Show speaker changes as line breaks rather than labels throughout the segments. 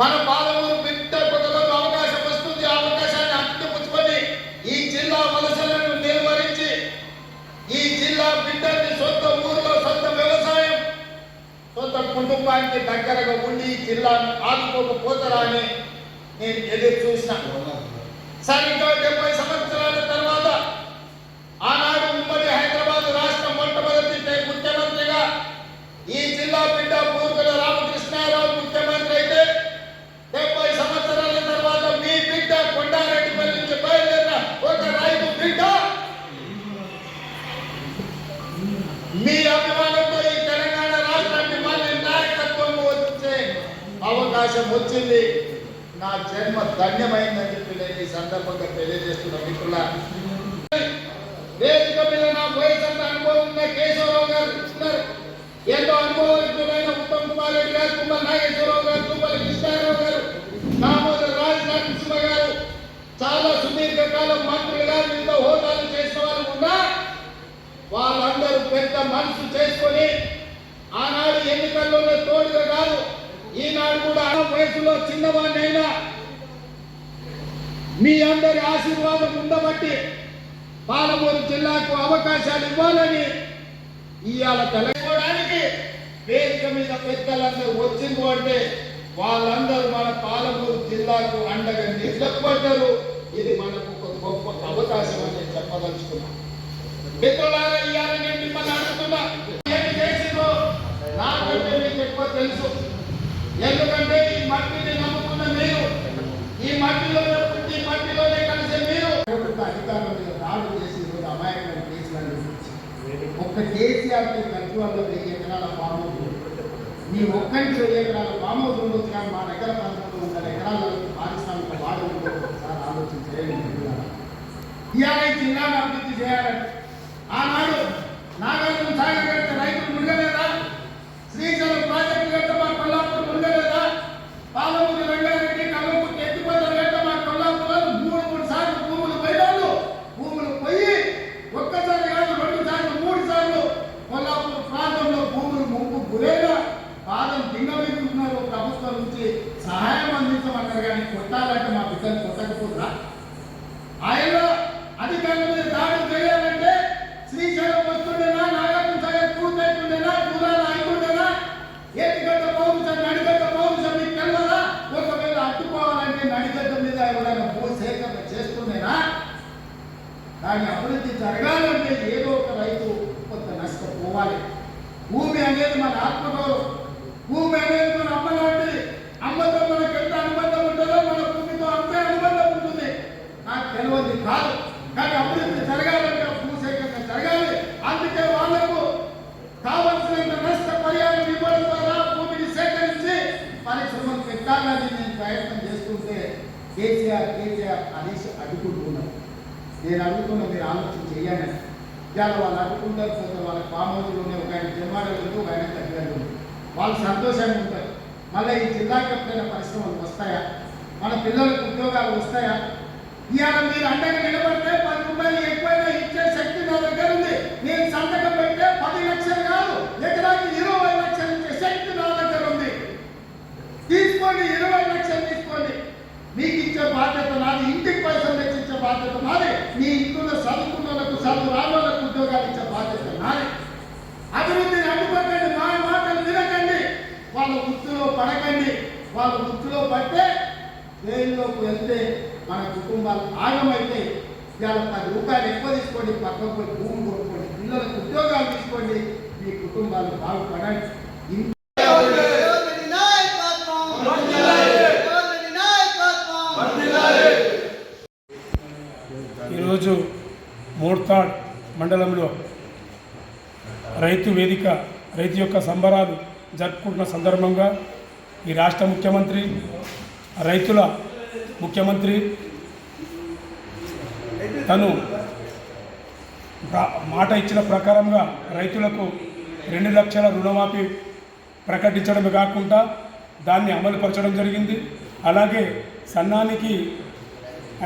మన పాలమూరు బిడ్డ కొత్తలకు అవకాశం వస్తుంది. ఆ అవకాశాన్ని అందిపుచ్చుకొని ఈ జిల్లా వలసలను నిర్వహించి ఈ జిల్లా బిడ్డని సొంత ఊరిలో సొంత వ్యవసాయం సొంత కుటుంబానికి దగ్గరగా ఉండి ఈ జిల్లాను ఆదుకోకపోతారా అని నేను ఎదురు చూసిన. సరిగ్గా డెబ్బై సంవత్సరాల తర్వాత మీ అభిమానంతో ఈ తెలంగాణ రాష్ట్రానికి మళ్ళీ నాయకత్వం వచ్చే అవకాశం వచ్చింది. నా జన్మ ధన్యమైందని చెప్పి నేను ఈ సందర్భంగా తెలియజేస్తున్న మిత్రుల వేదిక మీద నా వయసంత అనుభవం ఉన్న కేశవరావు గారు ఎంతో అనుభవం ఉత్తమ్ కుమార్ రెడ్డి గారు కుమార్ నాగేశ్వరరావు మనసు చేసుకొని ఆనాడు ఎన్నికల్లోనే తోడుగా కాదు ఈనాడు కూడా ఆ వయసులో చిన్నవాడినైనా మీ అందరి ఆశీర్వాదం ఉండబట్టి పాలమూరు జిల్లాకు అవకాశాలు ఇవ్వాలని ఇవాళ తెలంగాణకి వేదిక మీద పెద్దలందరూ వచ్చింది అంటే వాళ్ళందరూ మన పాలమూరు జిల్లాకు అండగా నిలబడ్డారు ఇది మనకు ఒక గొప్ప అవకాశం అని నేను చెప్పదలుచుకున్నాను మిత్రులారా ఇవాళ నేను మిమ్మల్ని అడుగుతున్నా ఏమి చేసిందో నాకంటే మీకు ఎక్కువ తెలుసు ఎందుకంటే ఈ మట్టిని నమ్ముకున్న మీరు ఈ మట్టిలోనే పుట్టి మట్టిలోనే కలిసే మీరు అధికారుల మీద దాడులు చేసి ఈరోజు అమాయకమైన కేసులను ఒక్క కేసీఆర్ గద్వాల్లో వెయ్యి ఎకరాల ఫామ్. మీ ఒక్కరికి వెయ్యి ఎకరాల ఫామ్ హౌస్ ఉండొచ్చు కానీ మా దగ్గర పదకొండు వందల ఎకరాల పారిశ్రామిక వాడు ఒకసారి ఆలోచన చేయండి. ఇవాళ జిల్లాను అభివృద్ధి చేయాలని కానీ కొట్టాలంటే మా బిడ్డలు కొట్టకపోతురా? నాకు అభివృద్ధి జరగాలంటే భూసేకరణ జరగాలి. అందుకే వాళ్ళకు కావలసినంత నష్ట పరిహారం ఇవ్వడం ద్వారా భూమిని సేకరించి పరిశ్రమలు పెట్టాలని నేను ప్రయత్నం చేస్తుంటే కేసీఆర్ కేసీఆర్ అనేసి అడ్డుకుంటున్నారు. నేను అడుగుతున్న మీరు ఆలోచన చేయాలని. ఇవాళ వాళ్ళు అడుగుతుంటారు పోతే వాళ్ళ ఫామ్ హౌస్లు ఒక ఆయన జన్మాడలు ఒక ఆయన తగ్గారు వాళ్ళు సంతోషంగా ఉంటారు. మళ్ళీ ఈ జిల్లాకి ఎప్పుడైనా పరిశ్రమలు వస్తాయా? మన పిల్లలకు ఉద్యోగాలు వస్తాయా? ఇవాళ మీరు అండగా నిలబడితే పది రూపాయలు ఎక్కువైనా ఇచ్చే శక్తి నా దగ్గర ఉంది. నేను సంతకం పెడితే పది లక్షలు కాదు ఎకరాకి ఇరవై లక్షలు ఇచ్చే శక్తి నా దగ్గర ఉంది. తీసుకోండి ఇరవై లక్షలు తీసుకోండి. మీకు ఇచ్చే బాధ్యత నాది ఇంటికి పైసలు తెచ్చిచ్చే బాధ్యత నాది. మీ ఇంట్లో చదువుకున్న వాళ్ళకు చదువు రావాలకు ఉద్యోగాలు ఇచ్చే బాధ్యత నాది. అభివృద్ధిని అడ్డుపట్టండి మా మాటలు వినకండి. వాళ్ళ వృత్తిలో పడకండి. వాళ్ళ వృత్తిలో పడితే జైల్లోకి వెళ్తే మన కుటుంబాలు ఆగమైతే ఇవాళ పది రూపాయలు ఎక్కువ తీసుకోండి పక్కకు పోయి భూమి కొనుక్కోండి పిల్లలకు ఉద్యోగాలు తీసుకోండి మీ కుటుంబాలు బాగుపడండి
ఈరోజు మోర్తాడ్ మండలంలో రైతు వేదిక రైతు యొక్క సంబరాలు జరుపుకుంటున్న సందర్భంగా ఈ రాష్ట్ర ముఖ్యమంత్రి రైతుల ముఖ్యమంత్రి తను మాట ఇచ్చిన ప్రకారంగా రైతులకు రెండు లక్షల రుణమాఫీ ప్రకటించడమే కాకుండా దాన్ని అమలుపరచడం జరిగింది. అలాగే సన్నానికి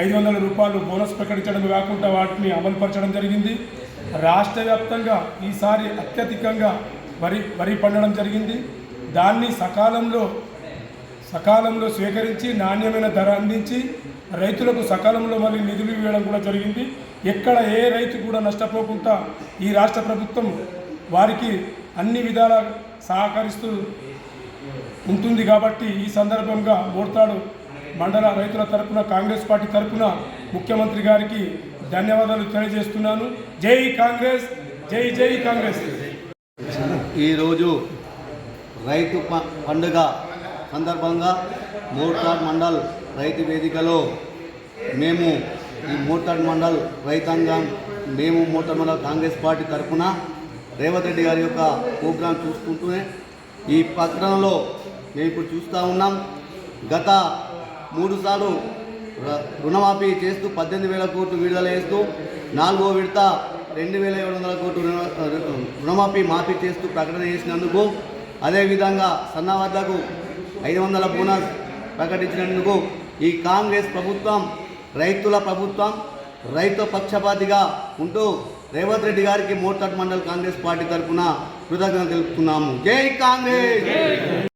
ఐదు వందల రూపాయలు బోనస్ ప్రకటించడమే కాకుండా వాటిని అమలుపరచడం జరిగింది. రాష్ట్ర వ్యాప్తంగా ఈసారి అత్యధికంగా వరి వరి పండడం జరిగింది. దాన్ని సకాలంలో సకాలంలో స్వీకరించి నాణ్యమైన ధర అందించి రైతులకు సకాలంలో మళ్ళీ నిధులు ఇవ్వడం కూడా జరిగింది. ఎక్కడ ఏ రైతు కూడా నష్టపోకుండా ఈ రాష్ట్ర ప్రభుత్వం వారికి అన్ని విధాల సహకరిస్తూ ఉంటుంది కాబట్టి ఈ సందర్భంగా మోర్తాడు మండల రైతుల తరపున కాంగ్రెస్ పార్టీ తరపున ముఖ్యమంత్రి గారికి ధన్యవాదాలు తెలియజేస్తున్నాను. జై కాంగ్రెస్ జై జై కాంగ్రెస్.
ఈరోజు రైతు పండుగ సందర్భంగా మోర్తాడ్ మండల్ రైతు వేదికలో మేము ఈ మోర్తాడ్ మండల్ రైతాంగం మేము మోర్తాడ్ మండల్ కాంగ్రెస్ పార్టీ తరఫున రేవంత్ రెడ్డి గారి యొక్క ప్రోగ్రాం చూసుకుంటూనే ఈ పత్రంలో మేము ఇప్పుడు చూస్తూ ఉన్నాం. గత మూడు సార్లు రుణమాఫీ చేస్తూ పద్దెనిమిది వేల కోట్లు విడుదల చేస్తూ నాలుగో విడత రెండు వేల ఏడు వందల కోట్లు రుణమాఫీ మాఫీ చేస్తూ ప్రకటన చేసినందుకు అదేవిధంగా సన్నవద్దకు ఐదు వందల బోనస్ ప్రకటించినందుకు ఈ కాంగ్రెస్ ప్రభుత్వం రైతుల ప్రభుత్వం రైతు పక్షపాతిగా ఉంటూ రేవంత్ రెడ్డి గారికి మోర్తట్ మండల్ కాంగ్రెస్ పార్టీ తరఫున కృతజ్ఞతలు తెలుపుతున్నాము. జై కాంగ్రెస్!